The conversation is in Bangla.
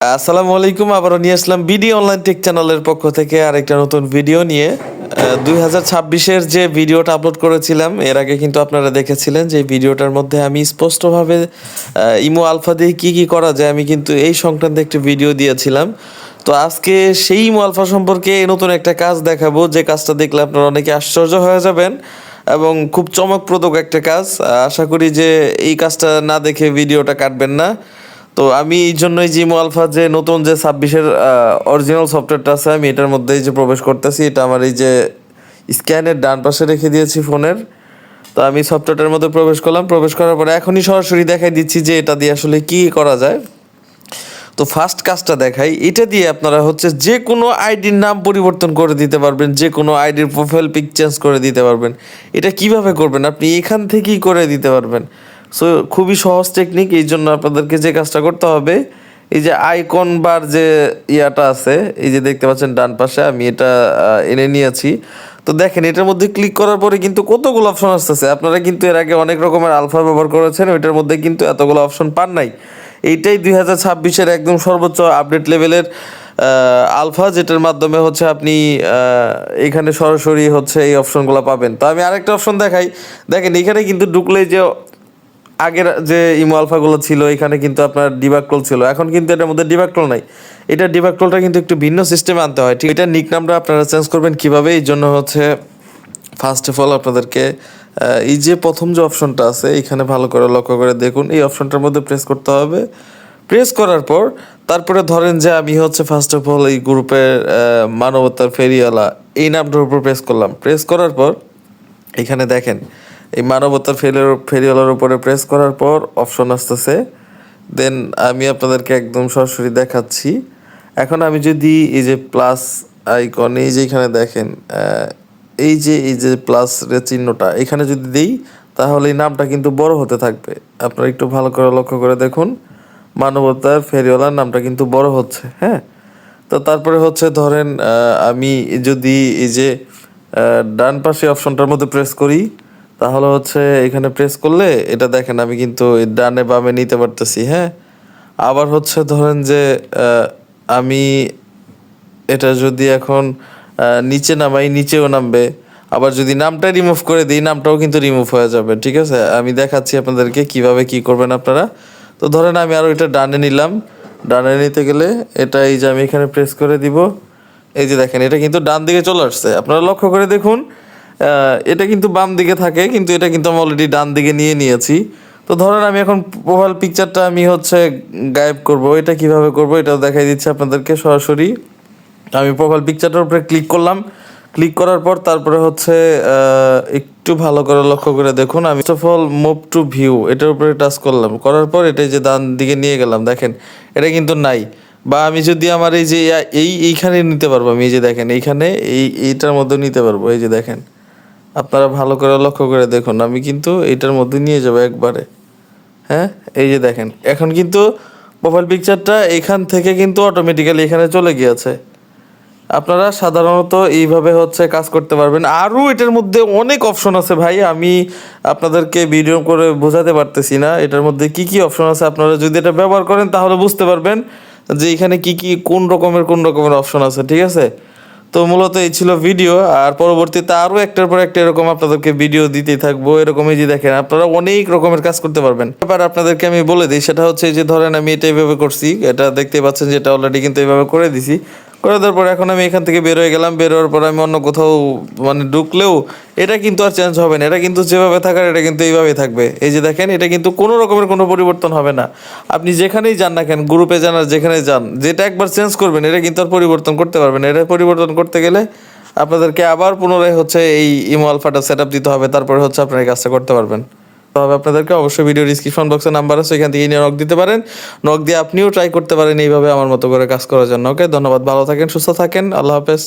আসসালামু আলাইকুম, আবারও নিয়ে আসলাম বিডি অনলাইন টেক চ্যানেলের পক্ষ থেকে আরেকটা নতুন ভিডিও নিয়ে। দুই হাজার ছাব্বিশের যে ভিডিওটা আপলোড করেছিলাম, এর আগে কিন্তু আপনারা দেখেছিলেন যে ভিডিওটার মধ্যে আমি স্পষ্টভাবে ইমো আলফা দিয়ে কী কী করা যায়, আমি কিন্তু এই সংক্রান্ত একটি ভিডিও দিয়েছিলাম। তো আজকে সেই ইমো আলফা সম্পর্কে নতুন একটা কাজ দেখাবো, যে কাজটা দেখলে আপনারা অনেকে আশ্চর্য হয়ে যাবেন এবং খুব চমকপ্রদ একটা কাজ। আশা করি যে এই কাজটা না দেখে ভিডিওটা কাটবেন না। তো আমি এই জন্যই জিমো আলফা যে নতুন যে ছাব্বিশের অরিজিনাল সফটওয়্যারটা আছে, আমি এটার মধ্যেই যে প্রবেশ করতেছি, এটা আমার এই যে স্ক্যানের ডান পাশে রেখে দিয়েছি ফোনের। তো আমি সফটওয়্যারটার মধ্যে প্রবেশ করলাম, প্রবেশ করার পরে এখনই সরাসরি দেখাই দিচ্ছি যে এটা দিয়ে আসলে কি করা যায়। তো ফার্স্ট কাজটা দেখাই, এটা দিয়ে আপনারা হচ্ছে যে কোনো আইডির নাম পরিবর্তন করে দিতে পারবেন যে কোনো আইডির প্রোফাইল পিক চেঞ্জ করে দিতে পারবেন। এটা কীভাবে করবেন? আপনি এখান থেকেই করে দিতে পারবেন। সো খুবই সহজ টেকনিক এই জন্য আপনাদেরকে যে কাজটা করতে হবে, এই যে আইকন বার যে ইয়াটা আছে, এই যে দেখতে পাচ্ছেন ডান পাশে, আমি এটা এনে নিয়েছি। তো দেখেন, এটার মধ্যে ক্লিক করার পরে কিন্তু কতগুলো অপশন আসতেছে। আপনারা কিন্তু এর আগে অনেক রকমের আলফা ব্যবহার করেছেন, ওইটার মধ্যে কিন্তু এতগুলো অপশন পান নাই। এইটাই দুই হাজার ছাব্বিশের একদম সর্বোচ্চ আপডেট লেভেলের আলফা যেটার মাধ্যমে হচ্ছে আপনি এখানে সরাসরি হচ্ছে এই অপশনগুলো পাবেন। তো আমি আরেকটা অপশন দেখাই। দেখেন, এখানে কিন্তু ঢুকলে যে আগের যে ইমো আলফাগুলো ছিল, এখানে কিন্তু আপনার ডিবাক্টল ছিল। এখন কিন্তু এটার মধ্যে ডিবাক্টল নাই। এটা ডিবাক্টলটা কিন্তু একটু ভিন্ন সিস্টেমে আনতে হয়। ঠিক, এটা নিক নামটা আপনারা চেঞ্জ করবেন কীভাবে, এই জন্য হচ্ছে ফার্স্ট অফ অল আপনাদেরকে এই যে প্রথম যে অপশনটা আছে, এখানে ভালো করে লক্ষ্য করে দেখুন। এই অপশনটার মধ্যে প্রেস করতে হবে। প্রেস করার পর, তারপরে ধরেন যে আমি হচ্ছে ফার্স্ট অফ অল এই গ্রুপের মানবতার ফেরিওয়ালা এই নামটার উপর প্রেস করলাম। প্রেস করার পর, এখানে দেখেন এই মানবতার ফেরিওয়ার ফেরিওয়ালার উপরে প্রেস করার পর অপশন আসতেছে। দেন আমি আপনাদেরকে একদম সরাসরি দেখাচ্ছি। এখন আমি যদি এই যে প্লাস আইকন এই যে এখানে দেখেন এই যে এই যে প্লাস চিহ্নটা, এখানে যদি দিই, তাহলে এই নামটা কিন্তু বড় হতে থাকবে। আপনারা একটু ভালো করে লক্ষ্য করে দেখুন। মানবতার ফেরিওয়ালার নামটা কিন্তু বড় হচ্ছে হ্যাঁ? তো তারপরে হচ্ছে ধরেন আমি যদি এই যে ডান পাশে অপশনটার মধ্যে প্রেস করি তাহলে হচ্ছে এখানে প্রেস করলে এটা দেখেন আমি কিন্তু ডানে বামে নিতে পারতেছি হ্যাঁ? আবার হচ্ছে ধরেন যে আমি এটা যদি এখন নিচে নামাই, নিচেও নামবে। আবার যদি নামটা রিমুভ করে দিই, নামটাও কিন্তু রিমুভ হয়ে যাবে, ঠিক আছে? আমি দেখাচ্ছি আপনাদেরকে কীভাবে কি করবেন আপনারা। তো ধরেন আমি আরও এটা ডানে নিলাম। ডানে নিতে গেলে এটা এই যে আমি এখানে প্রেস করে দিব। এই যে দেখেন, এটা কিন্তু ডান দিকে চলে আসছে। আপনারা লক্ষ্য করে দেখুন এটা কিন্তু বাম দিকে থাকে, কিন্তু এটা কিন্তু আমি অলরেডি ডান দিকে নিয়ে নিয়েছি। তো ধরেন আমি এখন প্রোফাইল পিকচারটা আমি হচ্ছে গায়েব করব, এটা কীভাবে করব এটাও দেখাই দিচ্ছি আপনাদেরকে সরাসরি। আমি প্রোফাইল পিকচারটার উপরে ক্লিক করলাম। ক্লিক করার পর তারপরে হচ্ছে একটু ভালো করে লক্ষ্য করে দেখুন। আমি first of all move to view এটার উপরে টাচ করলাম। করার পর এটাই যে ডান দিকে নিয়ে গেলাম, দেখেন, এটা কিন্তু নাই। বা আমি যদি আমার এই যে এই এইখানে নিতে পারব, আমি এই যে দেখেন, এইখানে এই এইটার মধ্যে নিতে পারব, এই যে দেখেন। আপনারা ভালো করে লক্ষ্য করে দেখুন, আমি কিন্তু এটার মধ্যে নিয়ে যাব একবারে। হ্যাঁ? এই যে দেখেন, এখন কিন্তু প্রোফাইল পিকচারটা এখান থেকে কিন্তু অটোমেটিক্যালি এখানে চলে গিয়েছে। আপনারা সাধারণত এইভাবে হচ্ছে কাজ করতে পারবেন। আরও এটার মধ্যে অনেক অপশন আছে ভাই, আমি আপনাদেরকে ভিডিও করে বোঝাতে পারতেছি না। এটার মধ্যে কি কি অপশন আছে আপনারা যদি এটা ব্যবহার করেন তাহলে বুঝতে পারবেন যে এখানে কি কি কোন রকমের কোন রকমের অপশন আছে, ঠিক আছে? তো মূলত এই ছিল ভিডিও, আর পরবর্তীতে আরও একটার পর একটা এরকম আপনাদেরকে ভিডিও দিতেই থাকব, এরকমই যে দেখেন আপনারা অনেক রকমের কাজ করতে পারবেন। এবার আপনাদেরকে আমি বলে দিই, সেটা হচ্ছে যে ধরেন আমি এটা এইভাবে করছি, এটা দেখতে পাচ্ছেন যেটা অলরেডি কিন্তু এইভাবে করে দিছি। করে দেওয়ার পর এখন আমি এখান থেকে বের হয়ে গেলাম। বের হওয়ার পর আমি অন্য কোথাও মানে ঢুকলেও এটা কিন্তু আর চেঞ্জ হবে না। এটা কিন্তু যেভাবে থাকার, এটা কিন্তু এইভাবেই থাকবে। এই যে দেখেন, এটা কিন্তু কোনো রকমের কোনো পরিবর্তন হবে না। আপনি যেখানেই যান না কেন গ্রুপে যান আর যেখানে যান, যেটা একবার চেঞ্জ করবেন, এটা কিন্তু আর পরিবর্তন করতে পারবেন এটা পরিবর্তন করতে গেলে আপনাদেরকে আবার পুনরায় হচ্ছে এই ইমো আলফাটা সেট দিতে হবে। তারপরে হচ্ছে আপনার এই কাজটা করতে পারবেন। তবে আপনাদেরকে অবশ্যই ভিডিও ডিসক্রিপশন বক্সে নাম্বার আছে এখান থেকে নিয়ে নক দিতে পারেন। নক দিয়ে আপনিও ট্রাই করতে পারেন এইভাবে আমার মতো করে কাজ করার জন্য ওকে ধন্যবাদ, ভালো থাকেন, সুস্থ থাকেন, আল্লাহ হাফেজ।